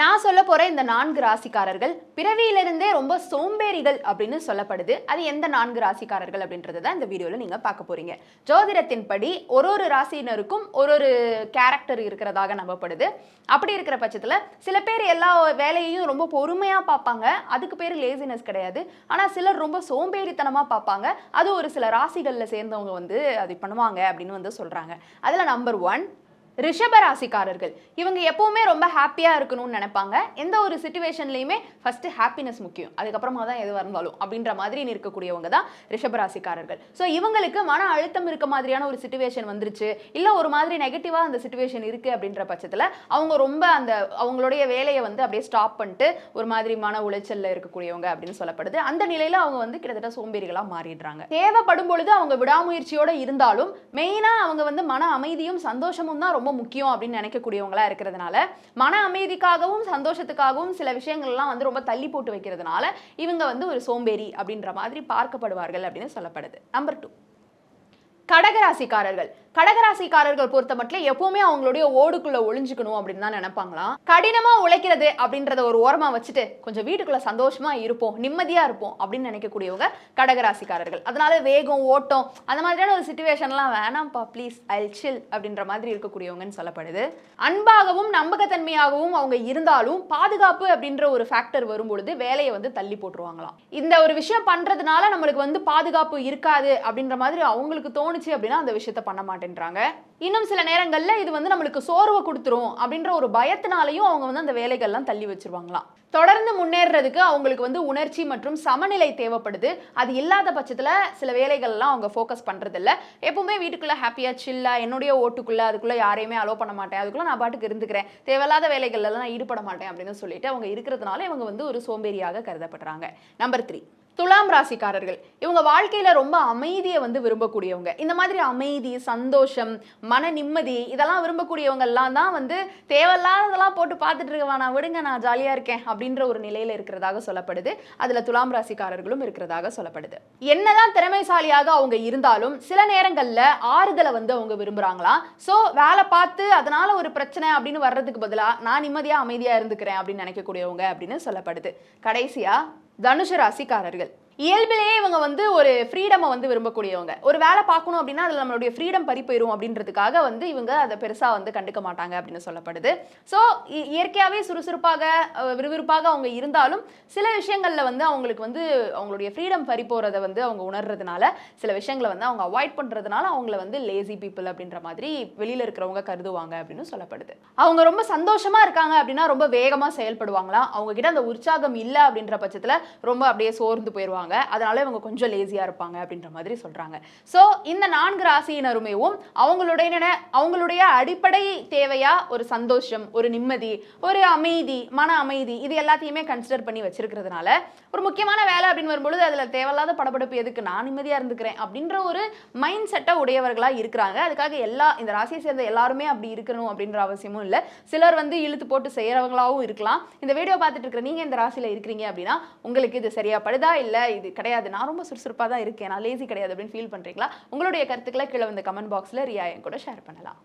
நான் சொல்ல போகிற இந்த நான்கு ராசிக்காரர்கள் பிறவியிலிருந்தே ரொம்ப சோம்பேறிகள் அப்படின்னு சொல்லப்படுது. அது எந்த நான்கு ராசிக்காரர்கள் அப்படின்றது தான் இந்த வீடியோவில் நீங்கள் பார்க்க போகிறீங்க ஜோதிடத்தின்படி ஒரு ஒரு ராசியினருக்கும் ஒரு ஒரு கேரக்டர் இருக்கிறதாக நம்பப்படுது. அப்படி இருக்கிற பட்சத்தில் சில பேர் எல்லா வேலையையும் ரொம்ப பொறுமையாக பார்ப்பாங்க. அதுக்கு பேர் லேசினஸ் கிடையாது. ஆனால் சிலர் ரொம்ப சோம்பேறித்தனமாக பார்ப்பாங்க. அது ஒரு சில ராசிகளில் சேர்ந்தவங்க வந்து அது பண்ணுவாங்க அப்படின்னு வந்து சொல்கிறாங்க அதில் நம்பர் ஒன் ரிஷபராசிக்காரர்கள். இவங்க எப்பவுமே ரொம்ப ஹாப்பியாக இருக்கணும்னு நினைப்பாங்க. எந்த ஒரு சுச்சுவேஷன்லையுமே ஃபஸ்ட்டு ஹாப்பினஸ் முக்கியம். அதுக்கப்புறமா தான் எது இருந்தாலும் அப்படின்ற மாதிரி இருக்கக்கூடியவங்க தான் ரிஷப ராசிக்காரர்கள் ஸோ இவங்களுக்கு மன அழுத்தம் இருக்க மாதிரியான ஒரு சுச்சுவேஷன் வந்துருச்சு. இல்லை ஒரு மாதிரி நெகட்டிவாக அந்த சுச்சுவேஷன் இருக்குது அப்படின்ற பட்சத்தில் அவங்க ரொம்ப அந்த அவங்களுடைய வேலையை வந்து அப்படியே ஸ்டாப் பண்ணிட்டு ஒரு மாதிரி மன உளைச்சலில் இருக்கக்கூடியவங்க அப்படின்னு சொல்லப்படுது. அந்த நிலையில் அவங்க வந்து கிட்டத்தட்ட சோம்பேறிகளாக மாறிடுறாங்க. தேவைப்படும் பொழுது அவங்க விடாமுயற்சியோடு இருந்தாலும் மெயினாக அவங்க வந்து மன அமைதியும் சந்தோஷமும் தான் ரொம்ப முக்கியம் அப்படின்னு நினைக்கக்கூடியவங்களா இருக்கிறதுனால மன அமைதிக்காகவும் சந்தோஷத்துக்காகவும் சில விஷயங்கள்லாம் வந்து ரொம்ப தள்ளி போட்டு வைக்கிறதுனால இவங்க வந்து ஒரு சோம்பேறி அப்படின்ற மாதிரி பார்க்கப்படுவார்கள் அப்படின்னு சொல்லப்படுது. நம்பர் டூ கடகராசிக்காரர்கள். கடகராசிக்காரர்கள் பொறுத்த மட்டும் எப்பவுமே அவங்களுடைய ஓடுக்குள்ள ஒளிஞ்சுக்கணும் அப்படின்னு தான் நினைப்பாங்களாம் கடினமா உழைக்கிறது அப்படின்றத ஒரு ஓரமா வச்சுட்டு கொஞ்சம் வீட்டுக்குள்ள சந்தோஷமா இருப்போம் நிம்மதியா இருப்போம் அப்படின்னு நினைக்கக்கூடியவங்க கடகராசிக்காரர்கள். அதனால வேகம் ஓட்டம் அந்த மாதிரியான ஒரு சுச்சுவேஷன்லாம் வேணாம்ப்பா ப்ளீஸ் ஐ சில் அப்படின்ற மாதிரி இருக்கக்கூடியவங்கன்னு சொல்லப்படுது. அன்பாகவும் நம்பகத்தன்மையாகவும் அவங்க இருந்தாலும் பாதுகாப்பு அப்படின்ற ஒரு ஃபேக்டர் வரும்பொழுது வேலையை வந்து தள்ளி போட்டுருவாங்களாம். இந்த ஒரு விஷயம் பண்றதுனால நம்மளுக்கு வந்து பாதுகாப்பு இருக்காது அப்படின்ற மாதிரி அவங்களுக்கு தோணுச்சு அப்படின்னா அந்த விஷயத்த பண்ண மாட்டேன். மாட்டேன்றாங்க இன்னும் சில நேரங்களில் இது வந்து நம்மளுக்கு சோர்வை கொடுத்துரும் அப்படின்ற ஒரு பயத்தினாலையும் அவங்க வந்து அந்த வேலைகள்லாம் தள்ளி வச்சிருவாங்களாம். தொடர்ந்து முன்னேறதுக்கு அவங்களுக்கு வந்து உணர்ச்சி மற்றும் சமநிலை தேவைப்படுது. அது இல்லாத பட்சத்தில் சில வேலைகள்லாம் அவங்க ஃபோக்கஸ் பண்ணுறதில்ல எப்பவுமே வீட்டுக்குள்ளே ஹாப்பியாக சில்லா என்னுடைய ஓட்டுக்குள்ளே அதுக்குள்ள யாரையுமே அலோவ் பண்ண மாட்டேன். அதுக்குள்ளே நான் பாட்டுக்கு இருந்துக்கிறேன். தேவையில்லாத வேலைகள்லாம் எல்லாம் நான் ஈடுபட மாட்டேன் அப்படின்னு சொல்லிட்டு அவங்க இருக்கிறதுனால இவங்க வந்து ஒரு சோம்பேறியாக கருதப்படுறாங்க. நம்பர் த்ரீ துலாம் ராசிக்காரர்கள். இவங்க வாழ்க்கையில் ரொம்ப அமைதியை வந்து விரும்பக்கூடியவங்க. இந்த மாதிரி அமைதி சந்தோஷம் மன நிம்மதி இதெல்லாம் விரும்பக்கூடியவங்கெல்லாம் தான் வந்து தேவையில்லாததெல்லாம் போட்டு பார்த்துட்டு இருக்க நான் விடுங்க நான் ஜாலியாக இருக்கேன் அப்படின்ற ஒரு நிலையில் இருக்கிறதாக சொல்லப்படுது. அதில் துலாம் ராசிக்காரர்களும் இருக்கிறதாக சொல்லப்படுது. என்னதான் திறமைசாலியாக அவங்க இருந்தாலும் சில நேரங்களில் ஆறுதலை வந்து அவங்க விரும்புகிறாங்களா ஸோ வேலை பார்த்து அதனால் ஒரு பிரச்சனை அப்படின்னு வர்றதுக்கு பதிலாக நான் நிம்மதியாக அமைதியாக இருந்துக்கிறேன் அப்படின்னு நினைக்கக்கூடியவங்க அப்படின்னு சொல்லப்படுது. கடைசியாக தனுஷ ராசிக்காரர்கள். இயல்பிலேயே இவங்க வந்து ஒரு ஃப்ரீடமை வந்து விரும்பக்கூடியவங்க. ஒரு வேலை பார்க்கணும் அப்படின்னா அதில் நம்மளுடைய ஃப்ரீடம் பறி போயிடும் அப்படின்றதுக்காக வந்து இவங்க அதை பெருசாக வந்து கண்டுக்க மாட்டாங்க அப்படின்னு சொல்லப்படுது. ஸோ இயற்கையாகவே சுறுசுறுப்பாக விறுவிறுப்பாக அவங்க இருந்தாலும் சில விஷயங்களில் வந்து அவங்களுக்கு வந்து அவங்களுடைய ஃப்ரீடம் பறி போகிறத வந்து அவங்க உணர்றதுனால சில விஷயங்களை வந்து அவங்க அவாய்ட் பண்ணுறதுனால அவங்கள வந்து லேசி பீப்புள் அப்படின்ற மாதிரி வெளியில் இருக்கிறவங்க கருதுவாங்க அப்படின்னு சொல்லப்படுது. அவங்க ரொம்ப சந்தோஷமாக இருக்காங்க அப்படின்னா ரொம்ப வேகமாக செயல்படுவாங்களாம். அவங்க கிட்ட அந்த உற்சாகம் இல்லை அப்படின்ற பட்சத்தில் ரொம்ப அப்படியே சோர்ந்து போயிடுவாங்க அதனால இவங்க கொஞ்சம் லேசியா இருப்பாங்க அப்படின்ற மாதிரி சொல்றாங்க. ஸோ இந்த நான்கு ராசியினருமேவும் அவங்களுடைய அவங்களுடைய அடிப்படை தேவையா? ஒரு சந்தோஷம் ஒரு நிம்மதி ஒரு அமைதி மன அமைதி இது எல்லாத்தையுமே கன்சிடர் பண்ணி வச்சிருக்கிறதுனால ஒரு முக்கியமான வேலை அப்படின்னு வரும்பொழுது அதுல தேவையில்லாத படப்படுப்பு எதுக்கு? நான் நிம்மதியா இருந்துக்கிறேன் அப்படின்ற ஒரு மைண்ட் செட்டை உடையவர்களா இருக்கிறாங்க. அதுக்காக எல்லா இந்த ராசியை சேர்ந்த எல்லாருமே அப்படி இருக்கணும் அப்படின்ற அவசியமும் இல்லை. சிலர் வந்து இழுத்து போட்டு செய்யறவங்களாவும் இருக்கலாம். இந்த வீடியோ பார்த்துட்டு இருக்கிற நீங்க இந்த ராசியில இருக்கிறீங்க அப்படின்னா உங்களுக்கு இது சரியா படுதா இல்லை? இது கிடையாது. நான் ரொம்ப சுறுசுறுப்பா தான் இருக்கேன். நான் லேசி கிடையாது அப்படின்னு ஃபீல் பண்றீங்களா? உங்களுடைய கருத்துக்களை கீழே வந்து கமெண்ட் பாக்ஸ்ல ரியா என் கூட ஷேர் பண்ணலாம்.